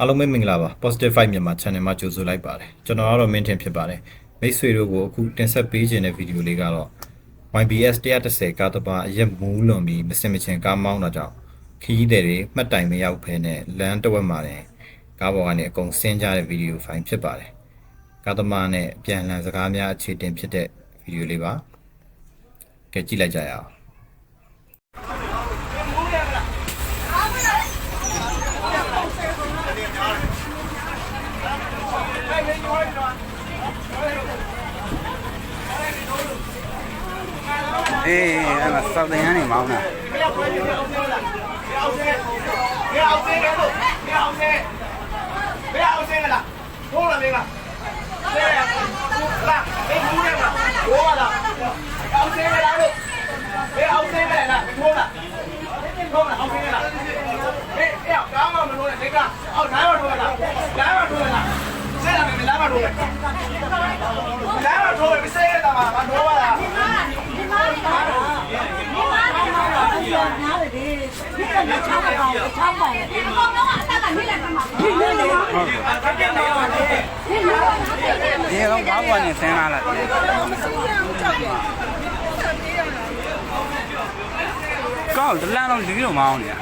အားလုံးပဲမင်္ဂလာပါ Positive Vibe မြန်မာ Channel မှာကြိုဆိုလိုက်ပါတယ်ကျွန်တော်ကတော့ Mintin ဖြစ်ပါတယ်မိတ်ဆွေတို့ကိုအခုတင်ဆက်ပေးခြင်းတဲ့ဗီဒီယိုလေးကတော့ YBS 130ကားတစ်ပါးအရက်မူးလွန်ပြီးမစင်မချင်ကားမောင်းတာကြောင့်ခရီးသည်တွေမှတ်တိုင်မရောက်ဖဲနဲ့လမ်းတစ်ဝက်မှာတင်ကားပေါ်ကနေအကုန်ဆင်းကြတဲ့ဗီဒီယိုဖိုင်ဖြစ်ပါတယ်ကားသမားနဲ့အပြန်အလှန်စကားများအခြေတင်ဖြစ်တဲ့ဗီဒီယိုလေးပါကဲကြည့်လိုက်ကြရအောင် Ê, em là sao đây này mau nè. Không là không thế này là. Ê, eo, cá mà mình nuôi là thế cả. Ờ, cái mà nuôi là. Cái mà nuôi là. မှာထိုးမယ်လမ်းမှာထိုးမယ်မစဲရတာမှာမထိုးပါလားဒီကောင်ဘာပေါ်နေဆင်းလာလားဒီကောင်တလန်းတော့ဒီလိုမအောင်နေရ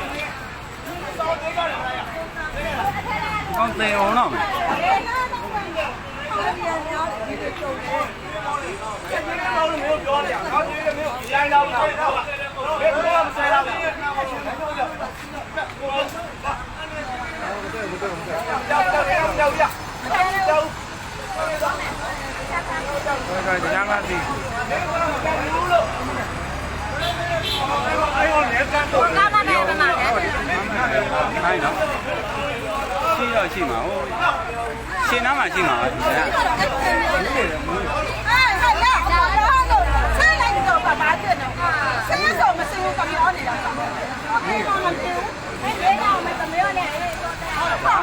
ကောင်သေးအောင်တော့မယ် rồi thì đang làm gì hay lắm chị rồi chị mà ôi. ရှင်းနားမှာရှိမှာပါခင်ဗျာ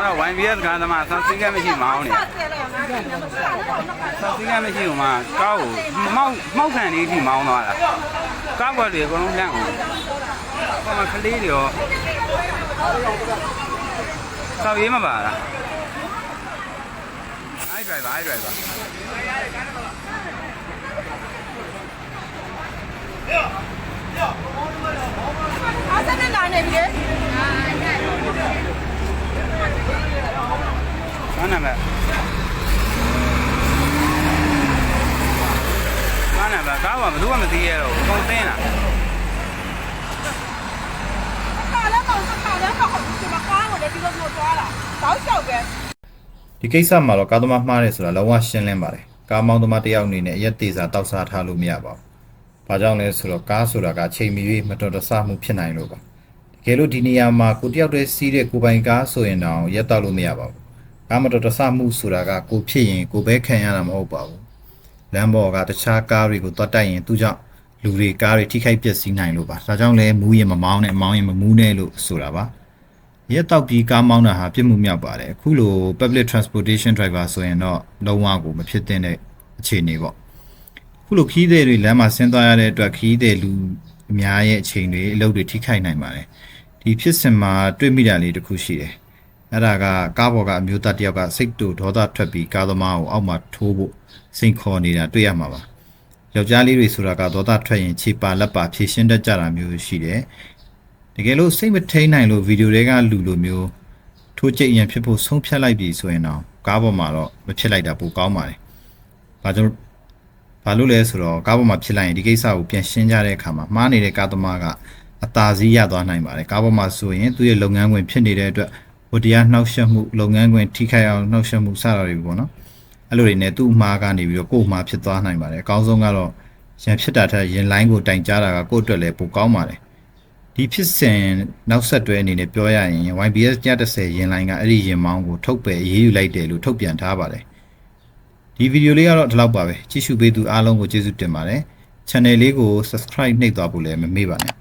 အဲ့ဝိုင်းပြက်ကန်းသမားဆန်စင်းကမရှိမအောင်နေဆန်စင်းကမရှိဘူးမှာကားကိုမောက်မောက်ခံလေးထိမောင်းသွားတာကားကွက်တွေအကုန်လုံးလန့်အောင်ဟောမှာကလေးတွေရောစောက်ရေးမပါလား အိုက်ဒရိုင်ဘာအိုက်ဒရိုင်ဘာအားစနဲ့လာနေပြီလေဆန်းနံပါတ်ဆန်းနံပါတ်ကား ဒီမှာကားကိုလည်းဒီလိုမျိုးသွားတာတောက်လျှောက်ပဲဒီကိစ္စမှာတော့ကားသမားမှားတယ်ဆိုတာလုံးဝရှင်းလင်းပါတယ်ကားမောင်းသမားတစ်ယောက်အနေနဲ့အရက်သေးစာတောက်စားထားလို့မရပါဘူးဘာကြောင့်လဲဆိုတော့ကားဆိုတာကချိန်မီ၍မတော်တဆမှုဖြစ်နိုင်လို့ပါတကယ်လို့ဒီနေရာမှာကိုတယောက်တည်းစီးတဲ့ကိုပိုင်ကားဆိုရင်တော့ရက်တော့လို့မရပါဘူးကားမတော်တဆမှုဆိုတာကကိုဖြစ်ရင်ကိုပဲခံရတာမဟုတ်ပါဘူးလမ်းပေါ်ကတခြားကားတွေကိုတွတ်တိုက်ရင်သူ့ကြောင့်လူတွေကားတွေထိခိုက်ပျက်စီးနိုင်လို့ပါဒါကြောင့်လဲမူးရင်မမောင်းနဲ့မောင်းရင်မမူးနဲ့လို့ဆိုတာပါ ရက်တောက်ပြီးကားမောင်းတာဟာပြစ်မှုမြောက်ပါတယ်အခုလို public transportation driver ဆိုရင်တော့လုံးဝကိုမဖြစ်သင့်တဲ့အခြေအနေပေါ့အခုလိုခီးသည်တွေလမ်းမှာဆင်းသွားရတဲ့အတွက်ခီးသည်လူအများရဲ့အချိန်တွေအလုပ်တွေထိခိုက်နိုင်ပါတယ်ဒီဖြစ်စဉ်မှာတွေ့မိတာလေးတစ်ခုရှိတယ်အဲ့ဒါကကားပေါ်ကအမျိုးသားတစ်ယောက်ကစိတ်တူဒေါသထွက်ပြီးကားသမားကိုအောက်မှာထိုးဖို့စိန်ခေါ်နေတာတွေ့ရမှာပါယောက်ျားလေးတွေဆိုတာကဒေါသထွက်ရင်ခြေပါလက်ပါဖြည့်ရှင်းတတ်ကြတာမျိုးရှိတယ် တကယ်လို့စိတ်မထိန်နိုင်လို့ဗီဒီယိုတွေကလူလိုမျိုးထိုးကြိတ်ရင်ဖြစ်ဖို့ဆုံးဖြတ်လိုက်ပြီဆိုရင်တော့ကားပေါ်မှာတော့မဖြစ်လိုက်တာပိုကောင်းပါတယ်။ဘာကြောင့်ဘာလို့လဲဆိုတော့ကားပေါ်မှာဖြစ်လိုက်ရင်ဒီကိစ္စကိုပြန်ရှင်းကြတဲ့အခါမှာမှားနေတဲ့ကားသမားကအသာစီးရသွားနိုင်ပါတယ်။ကားပေါ်မှာဆိုရင်သူ့ရဲ့လုပ်ငန်းခွင်ဖြစ်နေတဲ့အတွက်ဝတ္တရားနှောက်ယှက်မှုလုပ်ငန်းခွင်ထိခိုက်အောင်နှောက်ယှက်မှုစတာတွေပေါ့နော်။အဲ့လိုတွေနဲ့သူ့အမှားကနေပြီးတော့ကို့အမှားဖြစ်သွားနိုင်ပါတယ်။အကောင်းဆုံးကတော့ရန်ဖြစ်တာထက်ရင်လိုင်းကိုတိုင်ကြားတာကကို့အတွက်လည်းပိုကောင်းပါတယ်။ ဒီဖြစ်စဉ်နောက်ဆက်တွဲအနေနဲ့ပြောရရင် YBS 130ရင်လိုင်းကအဲ့ဒီရင်မောင်းကိုထုတ်ပယ်အေးအေးယူလိုက်တယ်လို့ထုတ်ပြန်ထားပါတယ်ဒီဗီဒီယိုလေးကတော့ဒီလောက်ပါပဲကြည့်ရှုပေးသူအားလုံးကိုကျေးဇူးတင်ပါတယ် channel လေးကို subscribe နှိပ်သွားဖို့လည်းမမေ့ပါနဲ့